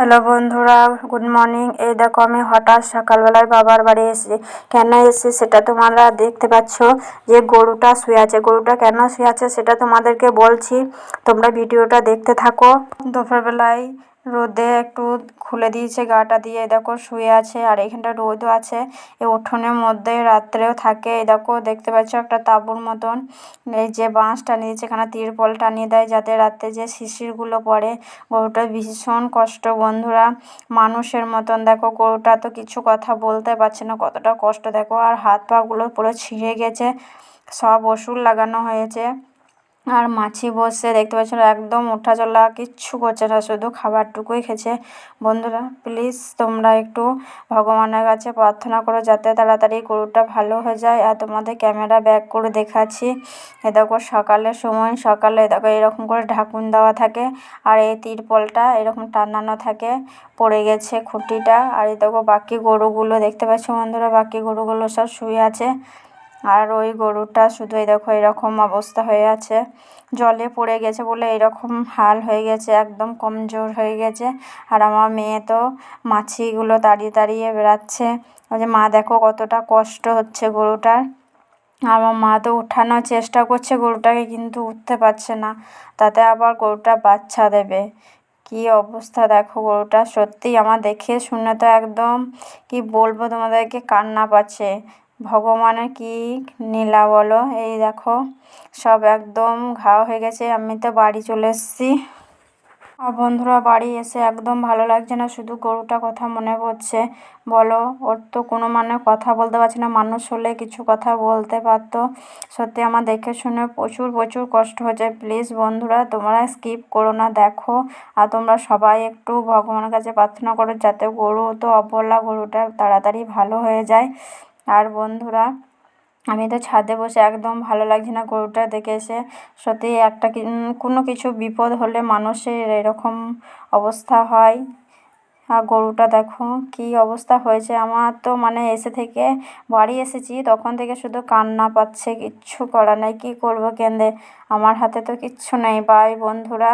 Hello বন্ধুরা, good morning. এই দেখো, আমি হঠাৎ সকালবেলায় বাবার বাড়ি এসেছি। কেন এসেছি সেটা তোমরা দেখতে পাচ্ছ যে গরুটা শুয়ে আছে। গরুটা কেন শুয়ে আছে সেটা তোমাদেরকে বলছি। তোমরা ভিডিওটা দেখতে থাকো। দুপুরবেলায় রোদে একটু খুলে দিয়েছে, গাটা দিয়ে। দেখো, শুয়ে আছে আর এখানটা রোদও আছে। এই উঠোনের মধ্যে রাত্রেও থাকে। এই দেখো, দেখতে পাচ্ছ একটা তাঁবুর মতন। এই যে বাঁশ টানিয়ে দিয়েছে, এখানে তিরপল টানিয়ে দেয় যাতে রাতে যে শিশিরগুলো পড়ে, গরুটা ভীষণ কষ্ট। বন্ধুরা, মানুষের মতন। দেখো, গরুটা তো কিছু কথা বলতে পারছে না, কতটা কষ্ট। দেখো, আর হাত পাগুলো পুরো ছিঁড়ে গেছে। সব ওষুধ লাগানো হয়েছে। আর মাছি বসে দেখতে পাচ্ছ একদম ওঠা চলা, কিচ্ছু করছে না, শুধু খাবারটুকুই খেছে বন্ধুরা প্লিজ তোমরা একটু ভগবানের কাছে প্রার্থনা করো যাতে তাড়াতাড়ি গরুটা ভালো হয়ে যায়। আর তোমাদের ক্যামেরা ব্যাক করে দেখাচ্ছি। এ দেখো সকালের সময়, সকালে দেখো এরকম করে ঢাকুন দেওয়া থাকে আর এই তিরপলটা এরকম টানানো থাকে। পড়ে গেছে খুঁটিটা। আর এ দেখো বাকি গরুগুলো দেখতে পাচ্ছ বন্ধুরা, বাকি গরুগুলো সব শুয়ে আছে। আর ওই গরুটা শুধু এই দেখো, এরকম অবস্থা হয়ে আছে। জলে পড়ে গেছে বলে এরকম হাল হয়ে গেছে, একদম কমজোর হয়ে গেছে। আর আমার মেয়ে তো মাছিগুলো তাড়িয়ে তাড়িয়ে বেড়াচ্ছে। ওই যে মা দেখো কতটা কষ্ট হচ্ছে গরুটার। আমার মা তো উঠানোর চেষ্টা করছে গরুটাকে, কিন্তু উঠতে পারছে না। তাতে আবার গরুটা বাচ্চা দেবে। কি অবস্থা দেখো গরুটা, সত্যিই আমার দেখে শুনে তো একদম কি বলব তোমাদেরকে, কান্না পাচ্ছে। ভগবানের কি নীলা বলো? এই দেখো, সব একদম ঘা হয়ে গেছে। আমি তো বাড়ি চলে এসেছি। আর বন্ধুরা, বাড়ি এসে একদম ভালো লাগছে না। শুধু গরুটা কথা মনে পড়ছে। বলো, ওর তো কোনো মানে কথা বলতে পারছে না। মানুষ হলে কিছু কথা বলতে পারতো। সত্যি আমার দেখে শুনে প্রচুর প্রচুর কষ্ট হচ্ছে প্লিজ বন্ধুরা, তোমরা স্কিপ করো না, দেখো। আর তোমরা সবাই একটু ভগবানের কাছে প্রার্থনা করো, যাতে গরু, তো অবলা গরুটা তাড়াতাড়ি ভালো হয়ে যায়। আর বন্ধুরা, আমি তো ছাদে বসে একদম ভালো লাগছে না গরুটা দেখে এসে। সত্যি একটা কোনো কিছু বিপদ হলে মানুষের এরকম অবস্থা হয়। আর গরুটা দেখো কি অবস্থা হয়েছে। আমার তো মানে এসে থেকে বাড়ি এসেছি, তখন থেকে শুধু কান্না পাচ্ছে, কিচ্ছু করা নেই, কী করব কেন্দ্রে? আমার হাতে তো কিচ্ছু নেই। বাই বন্ধুরা।